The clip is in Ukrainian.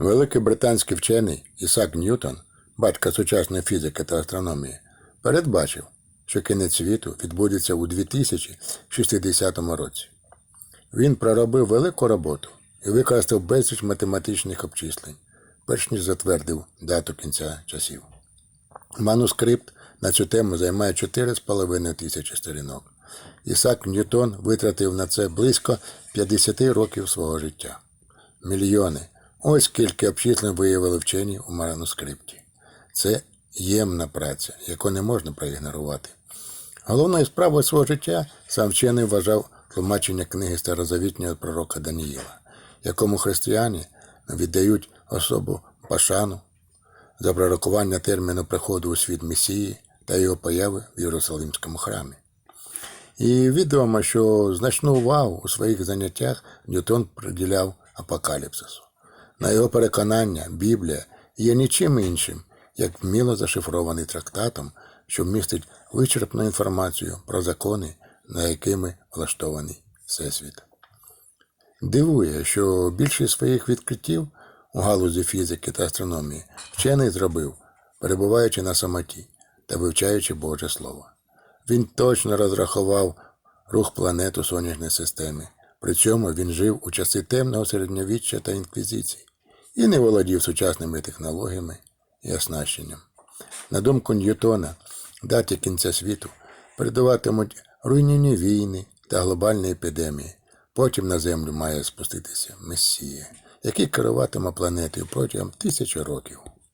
Великий британський вчений Ісак Ньютон, батько сучасної фізики та астрономії, передбачив, що кінець світу відбудеться у 2060 році. Він проробив велику роботу і використав безліч математичних обчислень, перш ніж затвердив дату кінця часів. Манускрипт на цю тему займає 4,5 тисячі сторінок. Ісак Ньютон витратив на це близько 50 років свого життя. Мільйони. Ось скільки обчислень виявили вчені у манускрипті. Це ємна праця, яку не можна проігнорувати. Головною справою свого життя сам вчений вважав тлумачення книги старозавітнього пророка Даніїла, якому християни віддають особу пашану за пророкування терміну приходу у світ Месії та його появи в Єрусалимському храмі. І відомо, що значну увагу у своїх заняттях Ньютон приділяв апокаліпсису. На його переконання, Біблія є нічим іншим, як вміло зашифрований трактатом, що містить вичерпну інформацію про закони, на якими влаштований Всесвіт. Дивує, що більшість своїх відкриттів у галузі фізики та астрономії вчений зробив, перебуваючи на самоті та вивчаючи Боже Слово. Він точно розрахував рух планет у сонячній системі, при цьому він жив у часи темного середньовіччя та інквізиції і не володів сучасними технологіями і оснащенням. На думку Ньютона, даті кінця світу передаватимуть руйнівні війни та глобальні епідемії. Потім на землю має спуститися Месія, який керуватиме планетою протягом тисячі років.